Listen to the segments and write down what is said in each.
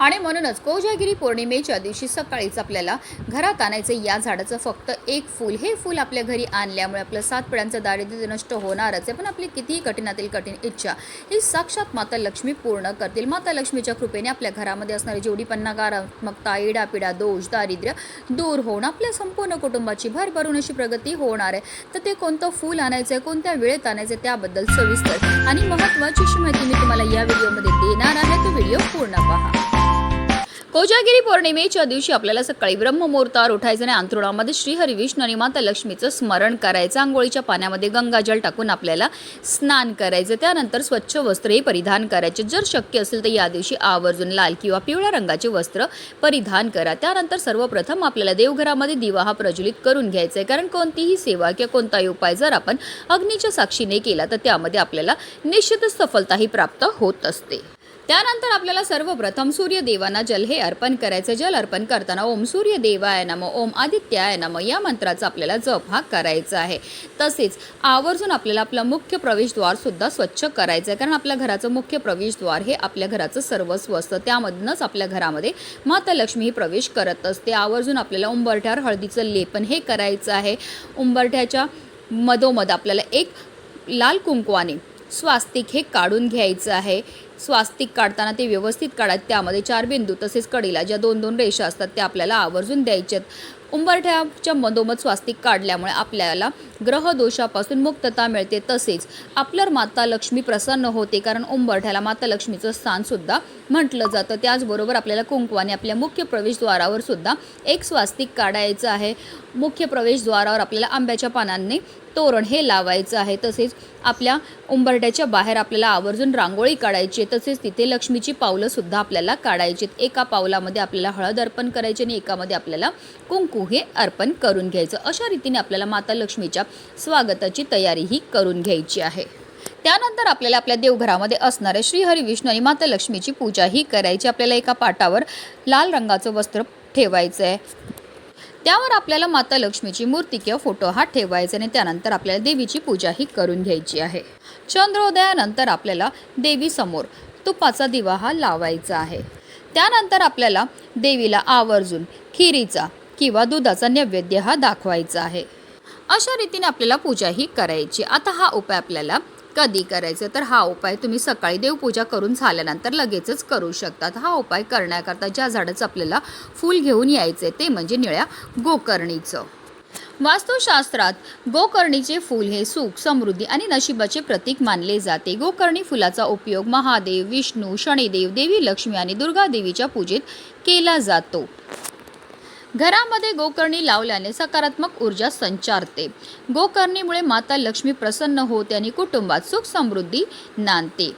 आणि म्हणूनच कोजागिरी पौर्णिमेच्या दिवशी सकाळीच आपल्याला घरात आणायचं या झाडाचं फक्त एक फूल. हे फूल आपल्या घरी आणल्यामुळे आपलं सात पिढ्यांचं दारिद्र्य नष्ट होणारच आहे. पण आपली कितीही कठीणातील कठीण इच्छा ही साक्षात माता लक्ष्मी पूर्ण करतील. माता लक्ष्मीच्या कृपेने आपल्या घरामध्ये असणारी जेवढी पण नकारात्मकता इडापिडा दोष दारिद्र्य दूर होऊन आपल्या संपूर्ण कुटुंबाची भरभरून अशी प्रगती होणार आहे. तर ते कोणतं फूल आणायचं आहे कोणत्या वेळेत आणायचं आहे त्याबद्दल सविस्तर आणि महत्त्वाची अशी माहिती मी तुम्हाला या व्हिडिओमध्ये देणार आहे. तो व्हिडिओ पूर्ण पहा. कोजागिरी पौर्णिमेच्या दिवशी आपल्याला सकाळी ब्रह्ममुहूर्तावर उठायचं आणि अंथरुणामध्ये श्रीहरी विष्णू आणि माता लक्ष्मीचं स्मरण करायचं. आंघोळीच्या पाण्यामध्ये गंगाजल टाकून आपल्याला स्नान करायचं. त्यानंतर स्वच्छ वस्त्रही परिधान करायचे. जर शक्य असेल तर या दिवशी आवर्जून लाल किंवा पिवळ्या रंगाचे वस्त्र परिधान करा. त्यानंतर सर्वप्रथम आपल्याला देवघरामध्ये दिवा हा प्रज्वलित करून घ्यायचा आहे. कारण कोणतीही सेवा किंवा कोणताही उपाय जर आपण अग्नीच्या साक्षीने केला तर त्यामध्ये आपल्याला निश्चितच सफलताही प्राप्त होत असते. त्यानंतर आपल्याला सर्वप्रथम सूर्यदेवांना जल हे अर्पण करायचं. जल अर्पण करताना ओम सूर्यदेवाय नम ओम आदित्याय नम या मंत्राचा आपल्याला जप हा करायचा आहे. तसेच आवर्जून आपल्याला आपलं मुख्य प्रवेशद्वार सुद्धा स्वच्छ करायचं आहे कारण आपल्या घराचं मुख्य प्रवेशद्वार हे आपल्या घराचं सर्वस्व असतं. त्यामधूनच आपल्या घरामध्ये माता लक्ष्मी ही प्रवेश करत असते. आवर्जून आपल्याला उंबरठ्यावर हळदीचं लेपन हे करायचं आहे. उंबरठ्याच्या मधोमध आपल्याला एक लाल कुंकवाने स्वास्तिक हे काढून घ्यायचं आहे. स्वास्तिक काढताना ते व्यवस्थित काढायत त्यामध्ये चार बिंदू तसेच कडीला ज्या दोन दोन रेषा असतात त्या आपल्याला आवर्जून द्यायच्यात उंबरठ्याच्या मधोमध स्वास्तिक काढल्यामुळे आपल्याला ग्रहदोषापासून मुक्तता मिळते. तसेच आपल्या माता लक्ष्मी प्रसन्न होते कारण उंबरठ्याला माता लक्ष्मीचं स्थानसुद्धा म्हटलं जातं. त्याचबरोबर आपल्याला कुंकवाने आपल्या मुख्य प्रवेशद्वारावर सुद्धा एक स्वास्तिक काढायचं आहे. मुख्य प्रवेशद्वारावर आपल्याला आंब्याच्या पानांनी तोरण हे लावायचं आहे. तसेच आपल्या उंबरट्याच्या बाहेर आपल्याला आवर्जून रांगोळी काढायची आहे. तसेच तिथे लक्ष्मीची पावलंसुद्धा आपल्याला काढायची एका पावलामध्ये आपल्याला हळद अर्पण करायची आणि एकामध्ये आपल्याला कुंकू हे अर्पण करून घ्यायचं. अशा रीतीने आपल्याला माता लक्ष्मीच्या स्वागताची तयारीही करून घ्यायची आहे. त्यानंतर आपल्याला आपल्या देवघरामध्ये असणाऱ्या श्रीहरी विष्णू आणि माता लक्ष्मीची पूजाही करायची. आपल्याला एका पाटावर लाल रंगाचं वस्त्र ठेवायचं आहे त्यावर आपल्याला माता लक्ष्मीची मूर्ती किंवा फोटो हा ठेवायचा आणि त्यानंतर आपल्याला देवीची पूजा ही करून घ्यायची आहे. चंद्रोदयानंतर आपल्याला देवीसमोर तुपाचा दिवा हा लावायचा आहे. त्यानंतर आपल्याला देवीला आवर्जून खिरीचा किंवा दुधाचा नैवेद्य हा दाखवायचा आहे. अशा रीतीने आपल्याला पूजा ही करायची. आता हा उपाय आपल्याला कधी करायचं? तर हा उपाय तुम्ही सकाळी देवपूजा करून झाल्यानंतर लगेचच करू शकतात. हा उपाय करण्याकरता ज्या झाडाचं आपल्याला फूल घेऊन यायचं आहे ते म्हणजे निळ्या गोकर्णीचं. वास्तुशास्त्रात गोकर्णीचे फूल हे सुख समृद्धी आणि नशिबाचे प्रतीक मानले जाते. गोकर्णी फुलाचा उपयोग महादेव विष्णू शनिदेव देवी लक्ष्मी आणि दुर्गा देवीच्या पूजेत केला जातो. घरामध्ये गोकर्णी लावल्याने सकारात्मक ऊर्जा संचारते. गोकर्णीमुळे माता लक्ष्मी प्रसन्न होते आणि कुटुंबात सुख समृद्धी नांदते.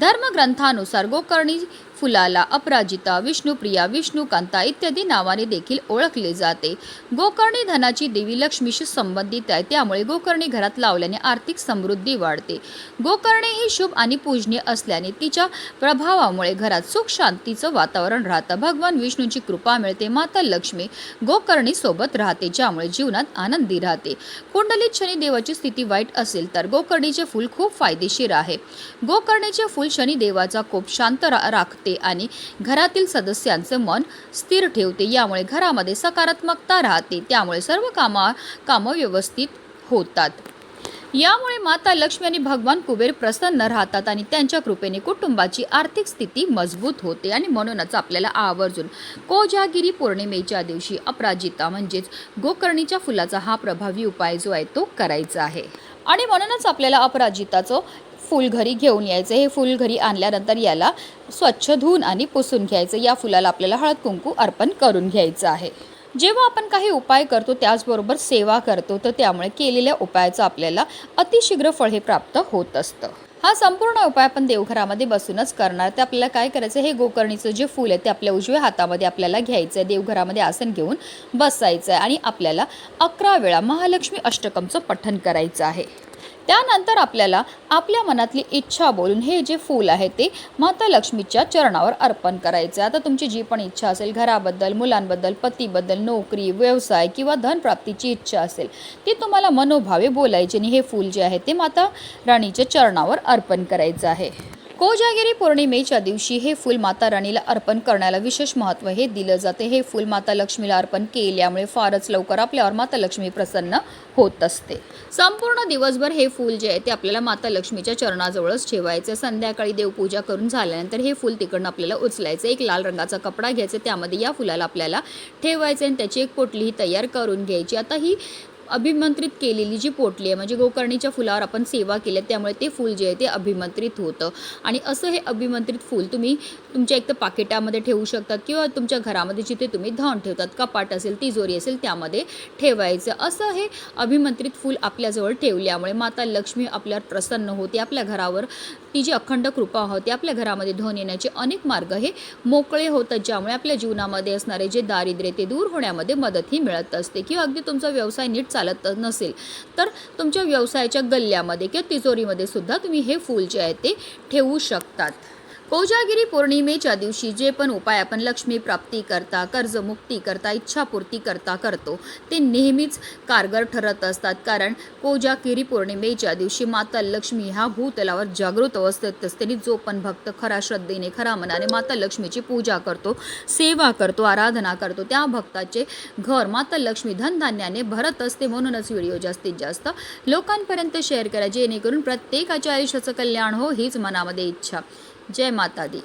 धर्मग्रंथानुसार गोकर्णी फुलाला अपराजिता विष्णुप्रिया विष्णुकांता इत्यादी नावाने देखील ओळखले जाते. गोकर्णी धनाची देवी लक्ष्मीशी संबंधित आहे त्यामुळे गोकर्णी घरात लावल्याने आर्थिक समृद्धी वाढते. गोकर्णी ही शुभ आणि पूजनीय असल्याने तिच्या प्रभावामुळे घरात सुख शांतीचं वातावरण राहतं. भगवान विष्णूची कृपा मिळते माता लक्ष्मी गोकर्णी सोबत राहते ज्यामुळे जीवनात आनंदी राहते. कुंडलीत शनिदेवाची स्थिती वाईट असेल तर गोकर्णीचे फूल खूप फायदेशीर आहे. गोकर्णीचे फूल शनिदेवाचा कोप शांत रा- राखते आणि घरातील सदस्यांचे मन स्थिर ठेवते. यामुळे घरामध्ये सकारात्मकता राहते. त्यामुळे सर्व कामा कामं व्यवस्थित होतात. यामुळे माता लक्ष्मी आणि भगवान कुबेर प्रसन्न राहतात आणि त्यांच्या कृपेने कुटुंबाची आर्थिक स्थिती मजबूत होते आणि म्हणूनच आपल्याला आवर्जून कोजागिरी पौर्णिमेच्या दिवशी अपराजिता म्हणजेच गोकर्णीच्या फुलाचा हा प्रभावी उपाय जो आहे तो करायचा आहे. आणि म्हणूनच आपल्याला अपराजिताचं फूल घरी घेऊन यायचं. हे फूल घरी आणल्यानंतर याला स्वच्छ धुवून आणि पुसून घ्यायचं. या फुलाला आपल्याला हळद कुंकू अर्पण करून घ्यायचं आहे. जेव्हा आपण काही उपाय करतो त्याचबरोबर सेवा करतो तर त्यामुळे केलेल्या उपायाचं आपल्याला अतिशीघ्र फळ हे प्राप्त होत असतं. हा संपूर्ण उपाय आपण देवघरामध्ये बसूनच करणार. ते आपल्याला काय करायचं? हे गोकर्णीचं जे फूल आहे ते आपल्या उजव्या हातामध्ये आपल्याला घ्यायचं आहे देवघरामध्ये आसन घेऊन बसायचं आहे आणि आपल्याला अकरा वेळा महालक्ष्मी अष्टकमचं पठण करायचं आहे. त्यानंतर आपल्याला आपल्या मनातली इच्छा बोलून हे जे फूल आहे ते माता लक्ष्मीच्या चरणावर अर्पण करायचं आता तुमची जी पण इच्छा असेल घराबद्दल मुलांबद्दल पतीबद्दल नोकरी व्यवसाय किंवा धनप्राप्तीची इच्छा असेल ती तुम्हाला मनोभावे बोलायची आणि हे फूल जे आहे ते माता राणीच्या चरणावर अर्पण करायचं आहे. कोजागिरी पौर्णिमेच्या दिवशी हे फूल माता राणीला अर्पण करण्याला विशेष महत्त्व हे दिलं जाते. हे फूल माता लक्ष्मीला अर्पण केल्यामुळे फारच लवकर आपल्यावर माता लक्ष्मी प्रसन्न होत असते. संपूर्ण दिवसभर हे फूल जे आहे ते आपल्याला माता लक्ष्मीच्या चरणाजवळच ठेवायचं. संध्याकाळी देवपूजा करून झाल्यानंतर हे फूल तिकडनं आपल्याला उचलायचं. एक लाल रंगाचा कपडा घ्यायचा. त्यामध्ये या फुलाला आपल्याला ठेवायचं आणि त्याची एक पोटलीही तयार करून घ्यायची. आता ही अभिमंत्रित केलेली जी पोटली आहे म्हणजे गोकर्णीच्या फुलावर आपण सेवा केल्या त्यामुळे ते फूल जे आहे ते अभिमंत्रित होतं. आणि असं हे अभिमंत्रित फूल तुम्ही तुमच्या एक तर पाकिटामध्ये ठेवू शकतात किंवा तुमच्या घरामध्ये जिथे तुम्ही धन ठेवतात कपाट असेल तिजोरी असेल त्यामध्ये ठेवायचं. असं हे अभिमंत्रित फूल आपल्याजवळ ठेवल्यामुळे माता लक्ष्मी आपल्यावर प्रसन्न होते आपल्या घरावर ती जी अखंड कृपा होते आपल्या घरामध्ये धन येण्याचे अनेक मार्ग हे मोकळे होतात ज्यामुळे आपल्या जीवनामध्ये असणारे जे दारिद्र्य ते दूर होण्यामध्ये मदतही मिळत असते. किंवा अगदी तुमचा व्यवसाय नीट चालत नसेल तर तुमच्या व्यवसायाच्या गल्ल्यामध्ये किंवा तिजोरीमध्ये सुद्धा तुम्ही हे फूल जे आहे ते ठेवू शकतात. कोजागिरी पौर्णिमेच्या दिवशी जे पण उपाय आपण लक्ष्मी प्राप्ती करता कर्जमुक्ती करता इच्छापूर्ती करता करतो ते नेहमीच कारगर ठरत असतात. कारण कोजागिरी पौर्णिमेच्या दिवशी माता लक्ष्मी ह्या भूतलावर जागृत अवस्थेत असते आणि जो पण भक्त खरा श्रद्धेने खरा मनाने माता लक्ष्मीची पूजा करतो सेवा करतो आराधना करतो त्या भक्ताचे घर माता लक्ष्मी धनधान्याने भरत असते. म्हणूनच व्हिडिओ जास्तीत जास्त लोकांपर्यंत शेअर करा. जेणेकरून प्रत्येकाच्या आयुष्याचं कल्याण हो हीच मनामध्ये इच्छा. जय माता दी